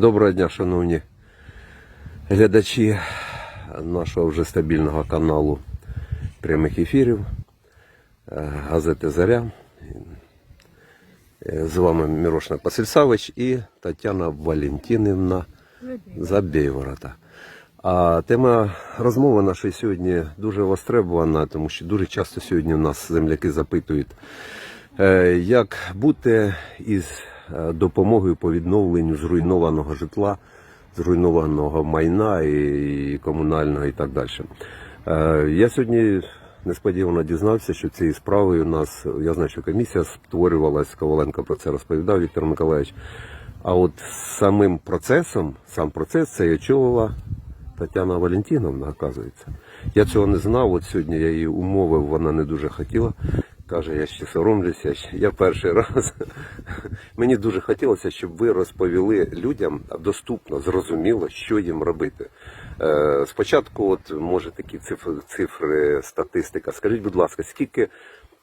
Доброго дня, шановні глядачі нашого вже стабільного каналу прямих ефірів е, газети Заря. Е, З вами Мірошник Васильсавич і Тетяна Валентинівна Забєйворота. А тема розмови нашої сьогодні дуже востребована, тому що дуже часто сьогодні у нас земляки запитують, е, як бути із допомогою по відновленню зруйнованого житла, зруйнованого майна і комунального і так далі. Е, Я сьогодні несподівано дізнався, що цією справою у нас, я знаю, що комісія створювалась, Коваленко про це розповідав Віктор Миколаївич. А от самим процесом, сам процес це очолила Тетяна Валентиновна, оказується. Я цього не знав. От сьогодні я її умовив, вона не дуже хотіла. Каже, я ще соромлюся. я перший раз. Мені дуже хотілося, щоб ви розповіли людям доступно, зрозуміло, що їм робити. Е, Спочатку, от може такі цифри, цифри, статистика. Скажіть, будь ласка, скільки,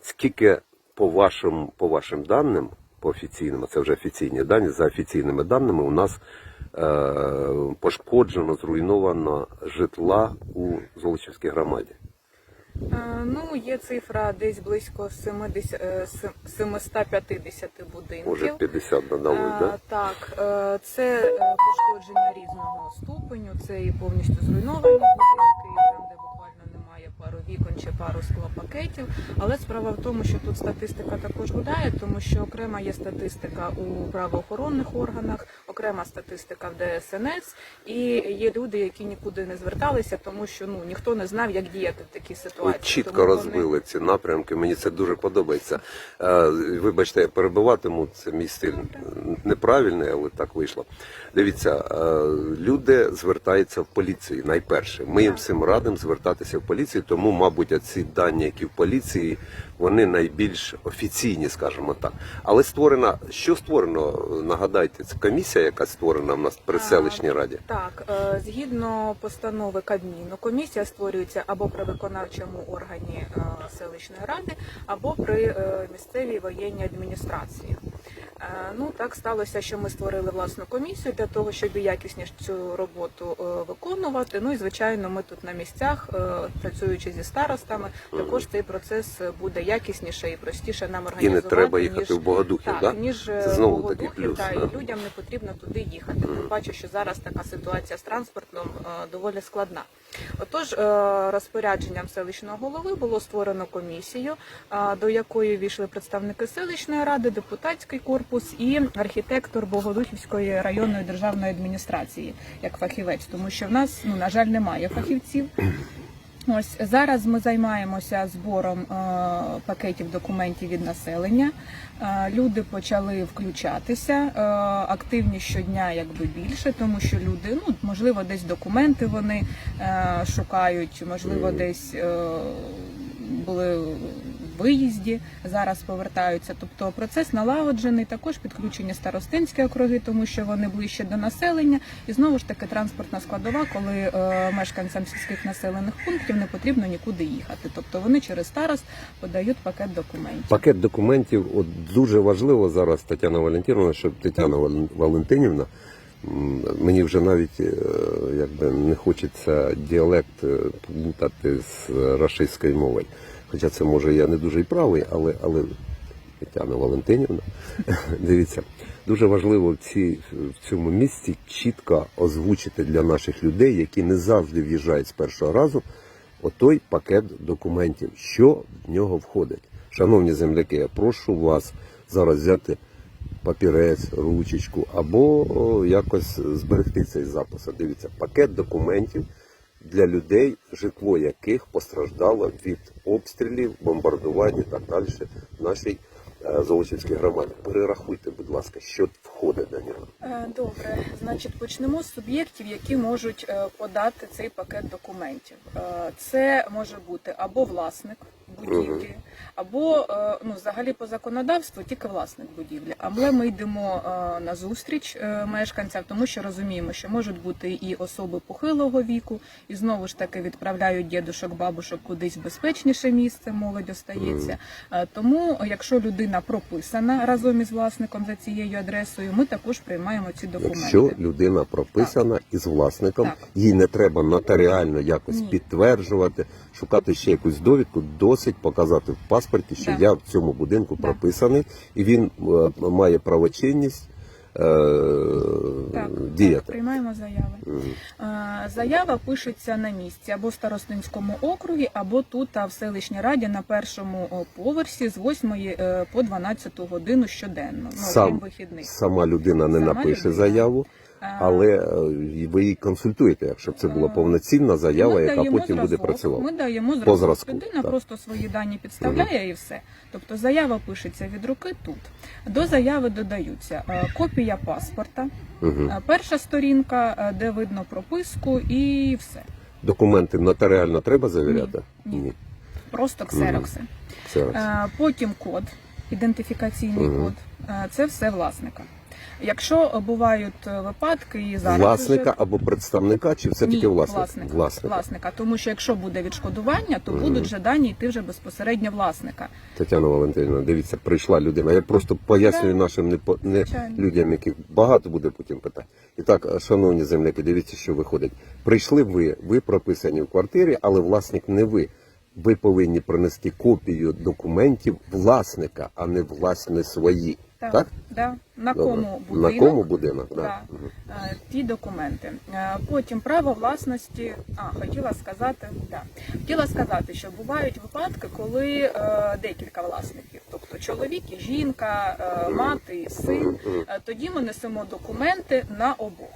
скільки по вашим, по вашим даним, по офіційним, це вже офіційні дані, за офіційними даними, у нас е, пошкоджено, зруйновано житла у Золочівській громаді. Е, Ну, є цифра десь близько 70, е, 750 будинків. Може 50 надали, Е, да? Так, е, це е, пошкодження різного ступеню, це і повністю зруйновані будинки, і там, де буквально немає пару вікон чи пару склопакетів. Але справа в тому, що тут статистика також гуляє, тому що окрема є статистика у правоохоронних органах, окрема статистика в ДСНС, і є люди, які нікуди не зверталися, тому що ну ніхто не знав, як діяти в такій Ви ситуації. чітко Тому вони- розбили ці напрямки. Мені це дуже подобається. Е, Вибачте, я перебиватиму. Це мій стиль неправильний, але так вийшло. Дивіться, е, люди звертаються в поліцію найперше. Ми їм всім радимо звертатися в поліцію, тому, мабуть, ці дані, які в поліції, вони найбільш офіційні, скажімо так. Але створена, що створено? Нагадайте, це комісія, яка створена в нас при селищній раді. Так, е, згідно постанови Кабміну, комісія створюється або при виконавчому органі е, селищної ради, або при е, місцевій воєнній адміністрації. Е, Ну так сталося, що ми створили власну комісію для того, щоб якісніше цю роботу е, виконувати. Ну і звичайно, ми тут на місцях, е, працюючи зі старостами, також цей процес буде якісніше і простіше нам І не треба їхати ніж в Богодухів, так, да? ніж Це знову такий плюс. та, да? і людям не потрібно туди їхати. Тим паче, що зараз така ситуація з транспортом доволі складна. Отож, е, розпорядженням селищного голови було створено комісію, е, до якої війшли представники селищної ради, депутатський корпус і архітектор Богодухівської районної державної адміністрації як фахівець, тому що в нас ну на жаль немає фахівців. Ось зараз ми займаємося збором е, пакетів документів від населення. Е, люди почали включатися. Е, активність щодня якби більше, тому що люди, ну можливо, десь документи вони шукають, можливо, десь були виїзді, зараз повертаються. Тобто процес налагоджений, також підключені старостинські округи, тому що вони ближче до населення. І знову ж таки транспортна складова, коли е, мешканцям сільських населених пунктів не потрібно нікуди їхати. Тобто вони через старост подають пакет документів. Пакет документів от дуже важливо зараз, Тетяна Валентинівна, щоб Тетяна Валентинівна. Мені вже навіть е, якби не хочеться діалект е, плутати з рашистською мовою. Хоча це може я не дуже і правий, але, але Тетяна Валентинівна, дивіться, дуже важливо в, цій, в цьому місці чітко озвучити для наших людей, які не завжди в'їжджають з першого разу, отой пакет документів, що в нього входить. Шановні земляки, я прошу вас зараз взяти папірець, ручечку або якось зберегти цей запис. Дивіться, пакет документів для людей, житло яких постраждало від обстрілів, бомбардувань і так далі в нашій е, Золочівській громаді. Перерахуйте, будь ласка, що входить до нього. Е, Добре, значить, почнемо з суб'єктів, які можуть е, подати цей пакет документів. Це може бути або власник будівлі, Або е, ну, взагалі по законодавству тільки власник будівлі. Але ми йдемо е, на зустріч е, мешканцям, тому що розуміємо, що можуть бути і особи похилого віку, і знову ж таки відправляють дідушок, бабушок кудись в безпечніше місце, молодь остається. Тому, якщо людина прописана разом із власником за цією адресою, ми також приймаємо ці документи. Якщо людина прописана із власником, Так. їй не треба нотаріально якось Ні. підтверджувати, шукати ще якусь довідку, досить показати в паспорті, що Да. я в цьому будинку Да. прописаний, і він е, має правочинність е, Так, діяти. так, приймаємо заяви. Е, Заява пишеться на місці або в старостинському округі, або тут а, в селищній раді на першому поверсі з 8 е, по 12 годину щоденно. Ну, Сам. вихідних. Сама людина не Сама напише людина. заяву, але е, ви її консультуєте, якщо б це була Е, повноцінна заява, яка потім буде працювати. Ми даємо По зразок. зразку, Людина так. просто свої дані підставляє і все. Тобто заява пишеться від руки тут. До заяви додаються е, копія паспорта, е, перша сторінка, де видно прописку, і все. Документи нотаріально треба завіряти? Ні. Ні. Просто ксерокси. Раз. Е, Потім код, ідентифікаційний Мгм. код. Це все власника. Якщо е, бувають е, випадки і зараз Власника вже- або представника, чи все таки Ні, власник? власника. Власника. власника. Тому що якщо буде відшкодування, то Мгм. будуть вже дані йти вже безпосередньо власника. Тетяна Валентинівна, дивіться, прийшла людина. Я просто пояснюю Так. нашим не, по- не людям, яких багато буде потім питань. І так, шановні земляки, дивіться, що виходить. Прийшли ви, ви прописані в квартирі, але власник не ви. Ви повинні принести копію документів власника, а не власне свої. Так? Так, Да. На Добре. кому будинок? На кому будинок? Да. Да. Е, Ті документи. Е, Потім право власності. А, хотіла сказати, да. Хотіла сказати, що бувають випадки, коли е, декілька власників, тобто чоловік і жінка, е, мати і син. Тоді ми несемо документи на обох.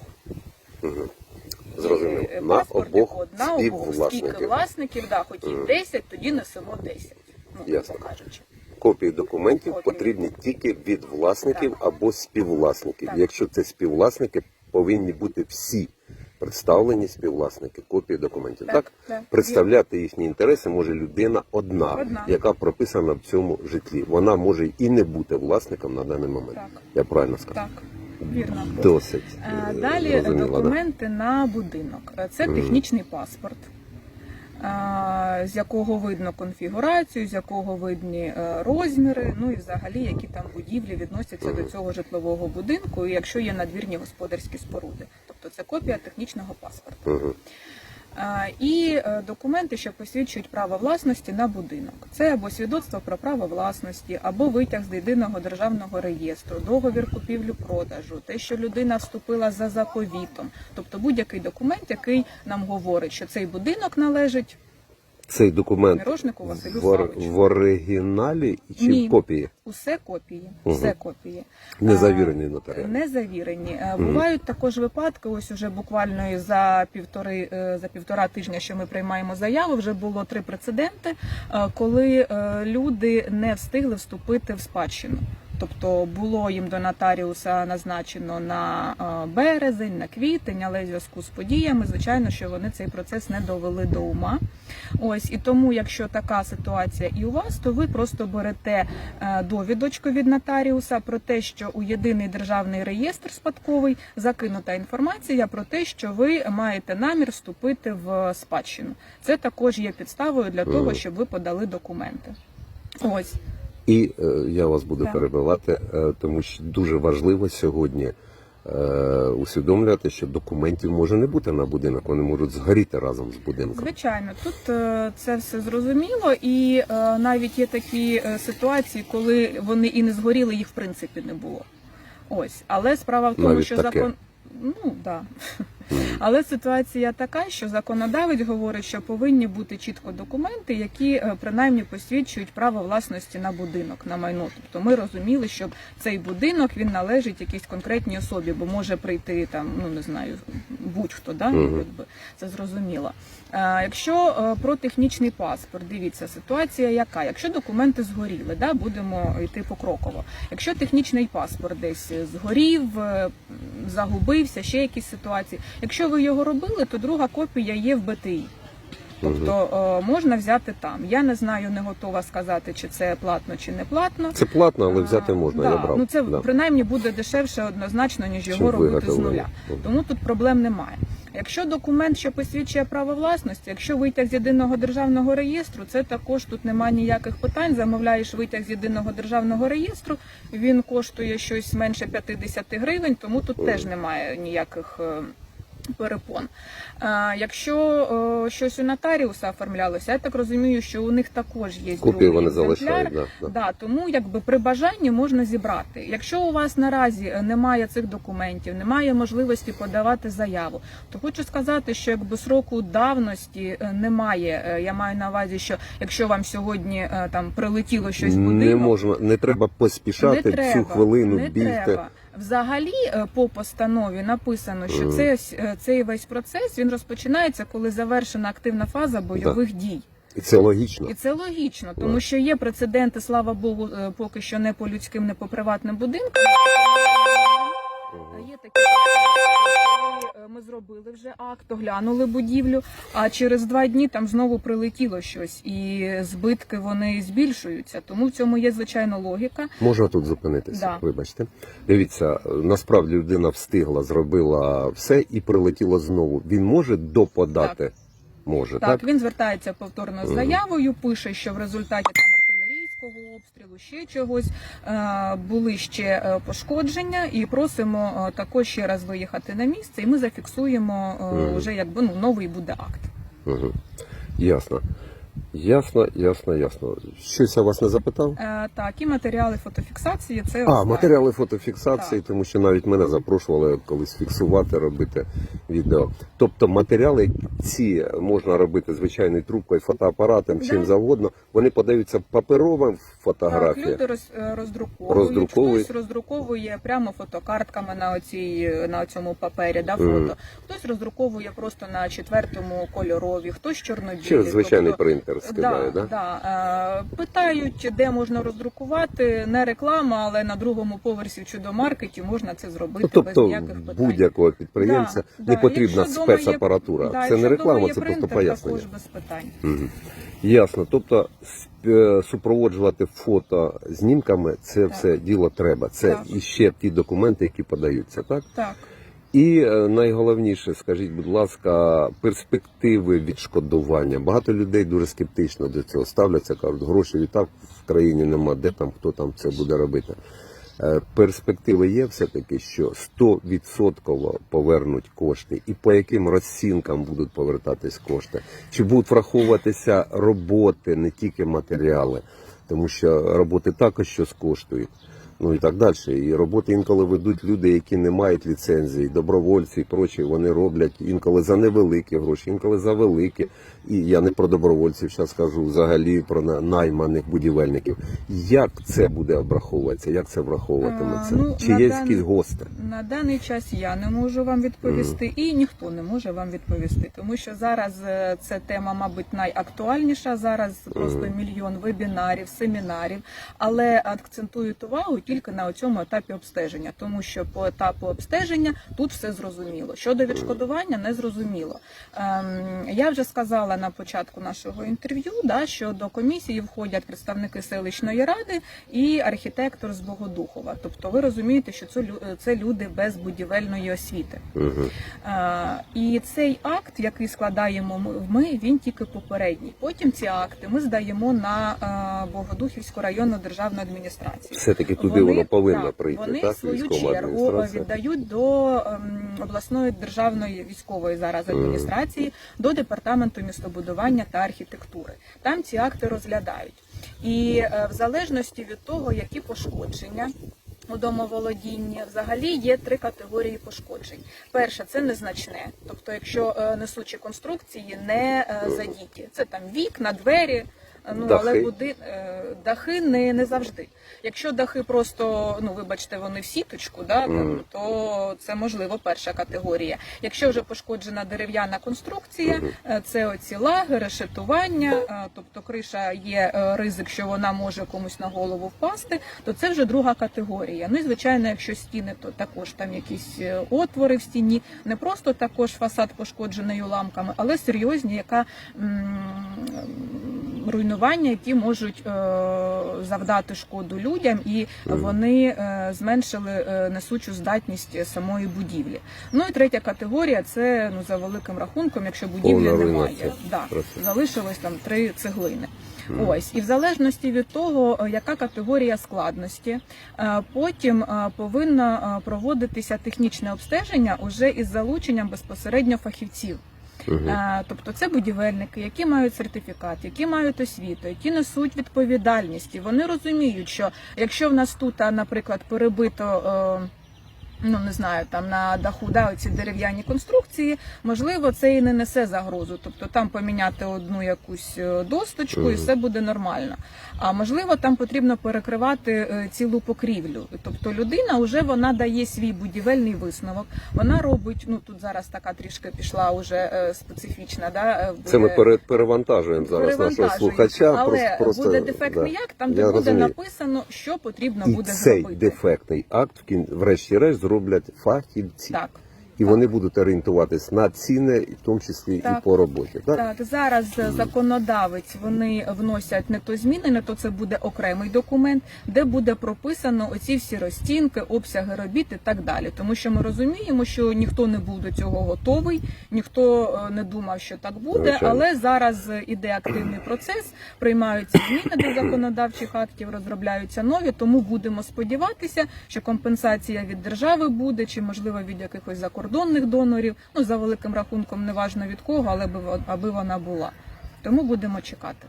Зрозумів. Е, На обох код, на обох. Скільки власників, да, хотів Мгм. 10, тоді несемо 10. Ну, Ясно. кажучи. Копії документів потрібні тільки від власників або співвласників. Якщо це співвласники, повинні бути всі представлені співвласники копії документів. Так, Так, так. представляти їхні інтереси може людина одна, Одна. яка прописана в цьому житлі. Вона може і не бути власником на даний момент. Так. Я правильно сказав? Так, вірно. Досить. Е, е, Далі зрозуміло, да? документи на будинок. Це технічний паспорт, з якого видно конфігурацію, з якого видні е, розміри, ну і взагалі які там будівлі відносяться до цього житлового будинку, і якщо є надвірні господарські споруди. Тобто це копія технічного паспорта. І е, документи, що посвідчують право власності на будинок. Це або свідоцтво про право власності, або витяг з єдиного державного реєстру, договір купівлю-продажу, те, що людина вступила за заповітом. Тобто будь-який документ, який нам говорить, що цей будинок належить Цей документ Мірошнику Василю в, ор- Савичу. в оригіналі чи Ні. в копії? Усе копії, Мгм. все копії. Не Е, завірений нотаріально. Не завірені. Е, Мгм. Бувають також випадки. Ось уже буквально і за півтори е, за півтора тижня, що ми приймаємо заяву. Вже було три прецеденти, е, коли е, люди не встигли вступити в спадщину. Тобто було їм до нотаріуса назначено на е, березень, на квітень, але в зв'язку з подіями, звичайно, що вони цей процес не довели до ума. Ось і тому, якщо така ситуація і у вас, то ви просто берете е, довідочку від нотаріуса про те, що у єдиний державний реєстр спадковий закинута інформація про те, що ви маєте намір вступити в спадщину. Це також є підставою для того, щоб ви подали документи. Ось І е, я вас буду Так. перебивати, е, тому що дуже важливо сьогодні е, усвідомлювати, що документів може не бути на будинок, вони можуть згоріти разом з будинком. Звичайно, тут е, це все зрозуміло, і е, навіть є такі е, ситуації, коли вони і не згоріли, їх в принципі не було. Ось, але справа в тому, Навіть що таке. закон. Ну да. Але ситуація така, що законодавець говорить, що повинні бути чітко документи, які е, принаймні посвідчують право власності на будинок, на майно. Тобто ми розуміли, що цей будинок він належить якійсь конкретній особі, бо може прийти там, ну не знаю, будь-хто, да, якби це зрозуміло. Е, Якщо е, про технічний паспорт, дивіться, ситуація яка? Якщо документи згоріли, да, будемо йти покроково. Якщо технічний паспорт десь згорів, е, загубився, ще якісь ситуації. Якщо ви його робили, то друга копія є в БТІ. Тобто можна взяти там. Я не знаю, не готова сказати, чи це платно чи не платно. Це платно, але взяти можна. да, Я брав. Ну це Да. принаймні буде дешевше однозначно, ніж Чим його робити з нуля. Тому тут проблем немає. Якщо документ, що посвідчує право власності, якщо витяг з єдиного державного реєстру, це також тут немає ніяких питань. Замовляєш витяг з єдиного державного реєстру, він коштує щось менше 50 гривень, тому тут теж немає ніяких. Перепон. Якщо щось у нотаріуса оформлялося, я так розумію, що у них також є Копії вони залишають. Да, да. Да, тому якби при бажанні можна зібрати. Якщо у вас наразі е, немає цих документів, немає можливості подавати заяву, то хочу сказати, що якби сроку давності е, немає. Е, Я маю на увазі, що якщо вам сьогодні там прилетіло щось в Не можна, не треба поспішати не треба, цю хвилину бігти. треба. Взагалі, е, по постанові написано, що Мгм. це, е, цей весь процес він розпочинається, коли завершена активна фаза бойових дій. І це логічно. І це логічно, тому Да. що є прецеденти, слава Богу, е, поки що не по людським, не по приватним будинкам. Є такі е, ми зробили вже акт, оглянули будівлю, а через два дні там знову прилетіло щось, і збитки вони збільшуються. Тому в цьому є звичайно логіка. Можна тут зупинитися, Да. вибачте. Дивіться, насправді людина встигла, зробила все і прилетіла знову. Він може доподати? Може, так? Так, він звертається повторно з заявою, пише, що в результаті там артилерійського ще чогось е, були ще е, пошкодження, і просимо е, також ще раз виїхати на місце, і ми зафіксуємо вже якби ну новий буде акт. Угу. Ясно. Ясно, ясно, ясно. Щось я вас не запитав? Е, так, і матеріали фотофіксації це А, матеріали фотофіксації, Так. тому що навіть мене запрошували колись фіксувати, робити відео. Тобто матеріали ці можна робити звичайною трубкою, фотоапаратом, Да. чим завгодно. Вони подаються паперова Так, фотографія. люди роз, е, роздруковують, Роздруковують. хтось роздруковує прямо фотокартками на оцій на цьому папері, да, фото. Хтось роздруковує просто на четвертому кольорові, хтось чорнобілі. Чи звичайний Тобто, принтер скидає, да, да? да. Е, питають, де можна роздрукувати. Не реклама, але на другому поверсі в чудомаркеті можна це зробити Ну, без тобто ніяких питань. будь-якого підприємця Да, не да. потрібна Якщо дома є- спецапаратура. да, це не реклама, це просто пояснення. Також без питань. Мгм. Ясно. Тобто е, супроводжувати фото знімками це Так. все діло треба. Це Так. і ще ті документи, які подаються, так? Так. І е, найголовніше, скажіть, будь ласка, перспективи відшкодування. Багато людей дуже скептично до цього ставляться, кажуть, грошей і так в країні нема, де там хто там це буде робити. Е, Перспективи є все-таки, що 100% повернуть кошти, і по яким розцінкам будуть повертатись кошти? Чи будуть враховуватися роботи, не тільки матеріали, тому що роботи також щось коштують. Ну і так далі. І роботи інколи ведуть люди, які не мають ліцензії, добровольці і прочі. Вони роблять інколи за невеликі гроші, інколи за великі. І я не про добровольців зараз кажу, взагалі про на- найманих будівельників. Як це буде обраховуватися? Як це враховуватиметься? Ну, Чи є якісь гости? На даний час я не можу вам відповісти, і ніхто не може вам відповісти, тому що зараз е, ця тема, мабуть, найактуальніша. Зараз просто мільйон вебінарів, семінарів, але акцентують увагу тільки на цьому етапі обстеження, тому що по етапу обстеження тут все зрозуміло. Щодо відшкодування, не зрозуміло. Ем, я вже сказала на початку нашого інтерв'ю, да, що до комісії входять представники селищної ради і архітектор з Богодухова. Тобто, ви розумієте, що це це люди без будівельної освіти. Угу. Е, І цей акт, який складаємо ми- він тільки попередній. Потім ці акти ми здаємо на е, Богодухівську районну державну адміністрацію. Все-таки туди воно повинно так, прийти, Вони так? свою чергу віддають до ем, обласної державної військової зараз адміністрації, до департаменту містобудування та архітектури. Там ці акти розглядають. І е, в залежності від того, які пошкодження. У домоволодінні взагалі є три категорії пошкоджень. Перше це незначне, тобто, якщо е, несучі конструкції не е, задіті, це там вікна, двері, Ну Дахи? але буди... е, дахи не, не завжди. Якщо дахи просто, ну вибачте, вони в сіточку, да, Мгм. то це можливо перша категорія. Якщо вже пошкоджена дерев'яна конструкція, Мгм. е, це оці лаги, решетування, е, тобто криша є ризик, що вона може комусь на голову впасти, то це вже друга категорія. Ну і звичайно, якщо стіни, то також там якісь отвори в стіні, не просто також фасад пошкоджений уламками, але серйозні, яка руйнування, які можуть е, завдати шкоду людям, і вони е, зменшили е, несучу здатність самої будівлі. Ну і третя категорія це ну за великим рахунком, якщо будівлі Повна немає, да, залишилось там три цеглини. Ось і в залежності від того, яка категорія складності, потім повинно проводитися технічне обстеження уже із залученням безпосередньо фахівців. Е, Тобто це будівельники, які мають сертифікат, які мають освіту, які несуть відповідальність. І вони розуміють, що якщо в нас тут, наприклад, перебито. Е, Ну, не знаю, там на даху да, ці дерев'яні конструкції, можливо, це і не несе загрозу. Тобто там поміняти одну якусь е, досточку і все буде нормально. А можливо, там потрібно перекривати е, цілу покрівлю. Тобто людина вже вона дає свій будівельний висновок. Вона робить, ну тут зараз така трішки пішла уже е, специфічна, да, е, Це ми буде- пере- перевантажуємо зараз нашого слухача. Але просто, буде дефектний да. акт, там де Я буде розумію. написано, що потрібно І буде цей зробити. дефектний акт, в кін- врешті-решт, зроблять фахівці. Так. І вони будуть орієнтуватись на ціни, в тому числі і по роботі. Так? Так, зараз е, законодавець вони вносять не то зміни, не то це буде окремий документ, де буде прописано оці всі розцінки, обсяги робіт і так далі. Тому що ми розуміємо, що ніхто не був до цього готовий, ніхто е, не думав, що так буде. Але зараз е, іде активний процес, приймаються зміни до законодавчих актів, розробляються нові. Тому будемо сподіватися, що компенсація від держави буде, чи можливо від якихось закордонних донорів. Ну за великим рахунком, неважно від кого, але би аби вона була. Тому будемо чекати.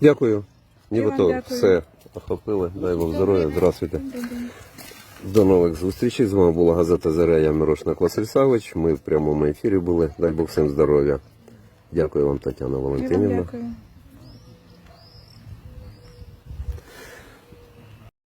Дякую. Нібито дякую. все охопили. Дай вам здоров'я. Здравствуйте. До нових зустрічей. З вами була газета Заря, я Мирошник Василь Ми в прямому ефірі були. Дай Бог всім здоров'я. Дякую вам, Тетяна Валентинівна. дякую.